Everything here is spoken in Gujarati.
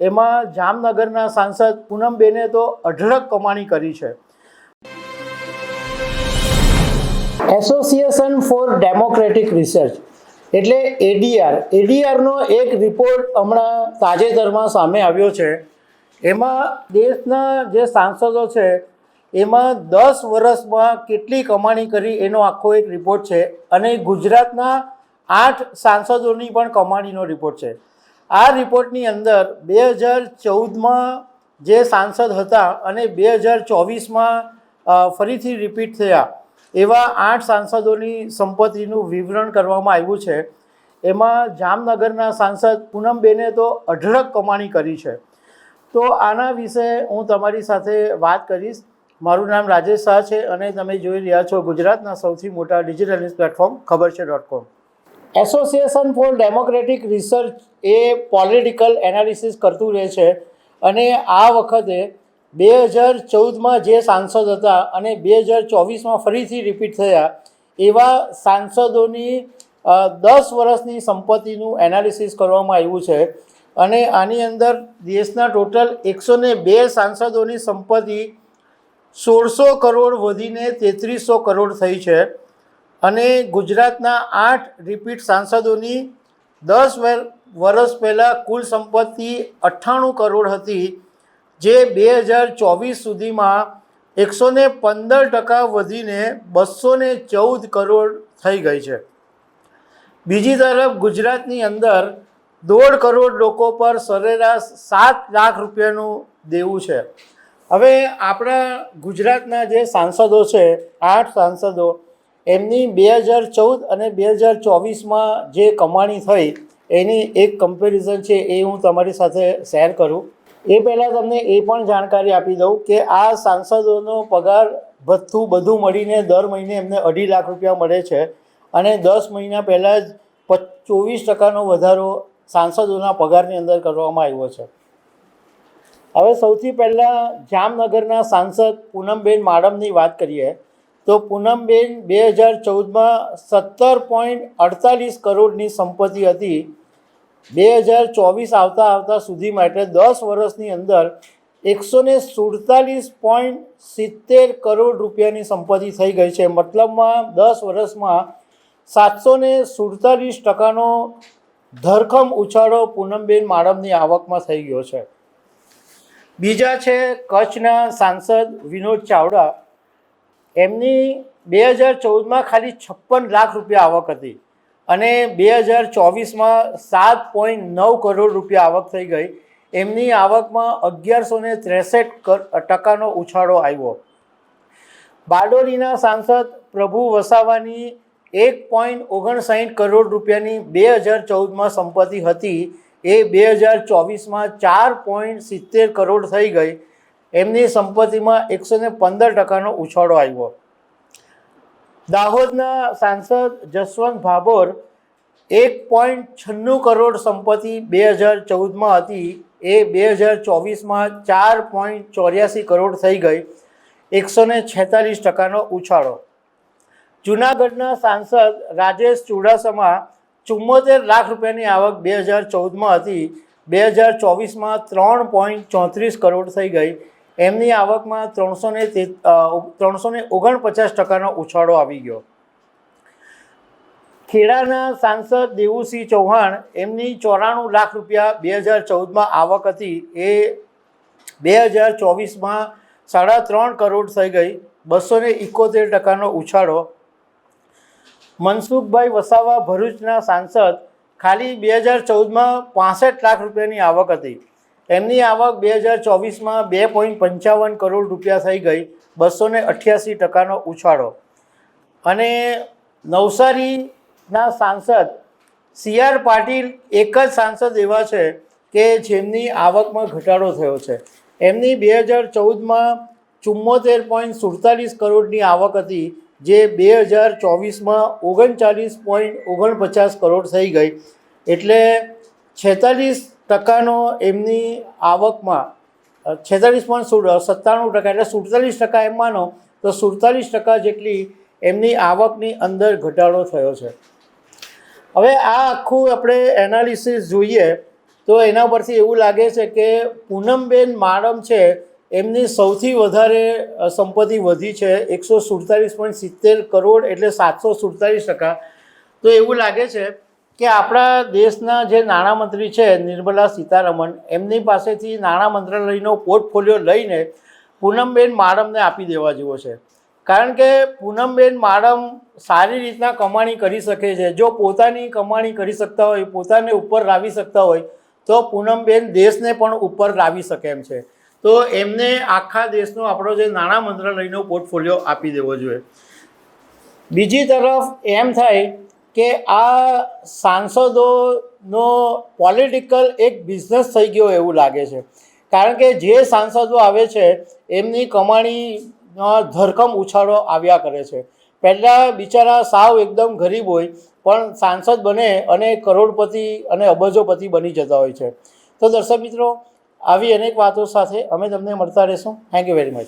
એમાં જામનગરના સાંસદ પૂનમબેને તો અઢળક કમાણી કરી છે. એસોસિએશન ફોર ડેમોક્રેટિક રિસર્ચ એટલે એડીઆર એડીઆરનો એક રિપોર્ટ હમણાં તાજેતરમાં સામે આવ્યો છે. એમાં દેશના જે સાંસદો છે, એમાં દસ વર્ષમાં કેટલી કમાણી કરી એનો આખો એક રિપોર્ટ છે અને ગુજરાતના આઠ સાંસદોની પણ કમાણીનો રિપોર્ટ છે. આ રિપોર્ટની અંદર બે હજાર ચૌદમાં જે સાંસદ હતા અને બે હજાર ચોવીસમાં ફરીથી રિપીટ થયા. એવા આઠ સાંસદોની સંપત્તિનું વિવરણ કરવામાં આવ્યું છે. એમાં જામનગરના સાંસદ પૂનમબેને તો અઢળક કમાણી કરી છે. તો આના વિશે હું તમારી સાથે વાત કરીશ. મારું નામ રાજેશ શાહ છે અને તમે જોઈ રહ્યા છો ગુજરાતના સૌથી મોટા ડિજિટલ ન્યૂઝ પ્લેટફોર્મ, ખબર છે dot com association for democratic research A political analysis કરતું રહે છે અને આ વખતે બે હજાર ચૌદમાં જે સાંસદ હતા અને બે હજાર ચોવીસમાં ફરીથી રિપીટ થયા, એવા સાંસદોની દસ વર્ષની સંપત્તિનું એનાલિસિસ કરવામાં આવ્યું છે. અને આની અંદર દેશના ટોટલ એકસો ને બે સાંસદોની સંપત્તિ સોળસો કરોડ વધીને તેત્રીસો કરોડ થઈ છે. અને ગુજરાતના આઠ રિપીટ સાંસદોની દસ વેર- વર્ષ પહેલાં કુલ સંપત્તિ અઠ્ઠાણું કરોડ હતી, જે બે હજાર ચોવીસ સુધીમાં એકસો ને પંદર ટકા વધીને બસો ને ચૌદ કરોડ થઈ ગઈ છે. બીજી તરફ ગુજરાતની અંદર દોઢ કરોડ લોકો પર સરેરાશ સાત લાખ રૂપિયાનું દેવું છે. હવે આપણા ગુજરાતના જે સાંસદો છે, આઠ સાંસદો એમની બે હજાર ચૌદ અને બે હજાર ચોવીસમાં જે કમાણી થઈ, એની એક કમ્પેરિઝન છે એ હું તમારી સાથે શેર કરું. એ પહેલાં તમને એ પણ જાણકારી આપી દઉં કે આ સાંસદોનો પગાર ભથ્થું બધું મળીને દર મહિને એમને અઢી લાખ રૂપિયા મળે છે અને દસ મહિના પહેલાં જ ચોવીસ ટકાનો વધારો સાંસદોના પગારની અંદર કરવામાં આવ્યો છે. હવે સૌથી પહેલાં જામનગરના સાંસદ પૂનમબેન માડમની વાત કરીએ. તો પૂનમબેન બે હજાર ચૌદમાં સત્તર પોઈન્ટ અડતાલીસ કરોડની સંપત્તિ હતી. બે હજાર ચોવીસ આવતા આવતા સુધી માટે દસ વર્ષની અંદર એકસો ને સુડતાલીસ પોઈન્ટ સિત્તેર કરોડ રૂપિયાની સંપત્તિ થઈ ગઈ છે. મતલબમાં દસ વર્ષમાં સાતસો ને સુડતાલીસ ટકાનો ધરખમ ઉછાળો પૂનમબેન માડમની આવકમાં થઈ ગયો છે. બીજા છે કચ્છના સાંસદ વિનોદ ચાવડા. એમની બે હજાર ચૌદમાં ખાલી છપ્પન લાખ રૂપિયા આવક હતી. અને બે હજાર ચોવીસમાં સાત પોઈન્ટ નવ કરોડ રૂપિયા આવક થઈ ગઈ. એમની આવકમાં અગિયારસો ને ત્રેસઠ ટકાનો ઉછાળો આવ્યો. બારડોલીના સાંસદ પ્રભુ વસાવાની એક પોઈન્ટ ઓગણસાઠ કરોડ રૂપિયાની બે હજાર ચૌદમાં સંપત્તિ હતી. એ બે હજાર ચોવીસમાં ચાર પોઈન્ટ સિત્તેર કરોડ થઈ ગઈ. એમની સંપત્તિમાં એકસો ને પંદર ટકાનો ઉછાળો આવ્યો. દાહોદના સાંસદ જસવંત ભાભોર એક પોઈન્ટ છન્નું કરોડ સંપત્તિ બે હજાર ચૌદમાં હતી. એ બે હજાર ચોવીસમાં ચાર પોઈન્ટ ચોર્યાસી કરોડ થઈ ગઈ. એકસો ને છેતાલીસ ટકાનો ઉછાળો. જુનાગઢના સાંસદ રાજેશ ચુડાસમા ચુમ્મોતેર લાખ રૂપિયાની આવક બે હજાર ચૌદમાં હતી. બે હજાર ચોવીસમાં ત્રણ પોઈન્ટ ચોત્રીસ કરોડ થઈ ગઈ. એમની આવકમાં ત્રણસો ને ત્રણસો ને ઓગણપચાસ ટકાનો ઉછાળો આવી ગયો. ખેડાના સાંસદ દેવુસિંહ ચૌહાણ એમની ચોરાણું લાખ રૂપિયા બે હજાર ચૌદમાં આવક હતી. એ બે હજાર ચોવીસમાં સાડા ત્રણ કરોડ થઈ ગઈ. બસો ને ઇકોતેર ટકાનો ઉછાળો. મનસુખભાઈ વસાવા ભરૂચના સાંસદ ખાલી બે હજાર ચૌદમાં પાસઠ લાખ રૂપિયાની આવક હતી. એમની આવક બે હજાર ચોવીસમાં બે પોઈન્ટ પંચાવન કરોડ રૂપિયા થઈ ગઈ, બસો ને અઠ્યાસી ટકાનો ઉછાળો. અને નવસારીના સાંસદ સી આર પાટીલ એક જ સાંસદ એવા છે કે જેમની આવકમાં ઘટાડો થયો છે. એમની બે હજાર ચૌદમાં ચુમ્મોતેર પોઈન્ટ સુડતાલીસ કરોડની આવક હતી, જે બે હજાર ચોવીસમાં ઓગણચાલીસ પોઈન્ટ ઓગણપચાસ કરોડ થઈ ગઈ. એટલે છેતાલીસ ટકાનો એમની આવકમાં છેતાલીસ પોઈન્ટ સત્તાણું ટકા એટલે સુડતાલીસ ટકા એમ માનો, તો સુડતાલીસ ટકા જેટલી એમની આવકની અંદર ઘટાડો થયો છે. હવે આ આખું આપણે એનાલિસિસ જોઈએ, તો એના પરથી એવું લાગે છે કે પૂનમબેન માડમ છે, એમની સૌથી વધારે સંપત્તિ વધી છે, એકસો સુડતાલીસ પોઈન્ટ સિત્તેર કરોડ એટલે સાતસો સુડતાલીસ ટકા. તો એવું લાગે છે કે આપણા દેશના જે નાણામંત્રી છે નિર્મલા સીતારમણ, એમની પાસેથી નાણાં મંત્રાલયનો પોર્ટફોલિયો લઈને પૂનમબેન માડમને આપી દેવા જેવો છે. કારણ કે પૂનમબેન માડમ સારી રીતના કમાણી કરી શકે છે. જો પોતાની કમાણી કરી શકતા હોય, પોતાને ઉપર લાવી શકતા હોય, તો પૂનમબેન દેશને પણ ઉપર લાવી શકે એમ છે. તો એમને આખા દેશનો આપણો જે નાણાં મંત્રાલયનો પોર્ટફોલિયો આપી દેવો જોઈએ. બીજી તરફ એમ થાય કે આ સાંસદોનો પોલિટિકલ એક બિઝનેસ થઈ ગયો એવું લાગે છે. કારણ કે જે સાંસદો આવે છે, એમની કમાણી ધરખમ ઉછાળો આવ્યા કરે છે. પહેલાં બિચારા સાવ એકદમ ગરીબ હોય, પણ સાંસદ બને અને કરોડપતિ અને અબજોપતિ બની જતા હોય છે. તો દર્શક મિત્રો, આવી અનેક વાતો સાથે અમે તમને મળતા રહેશું. Thank you very much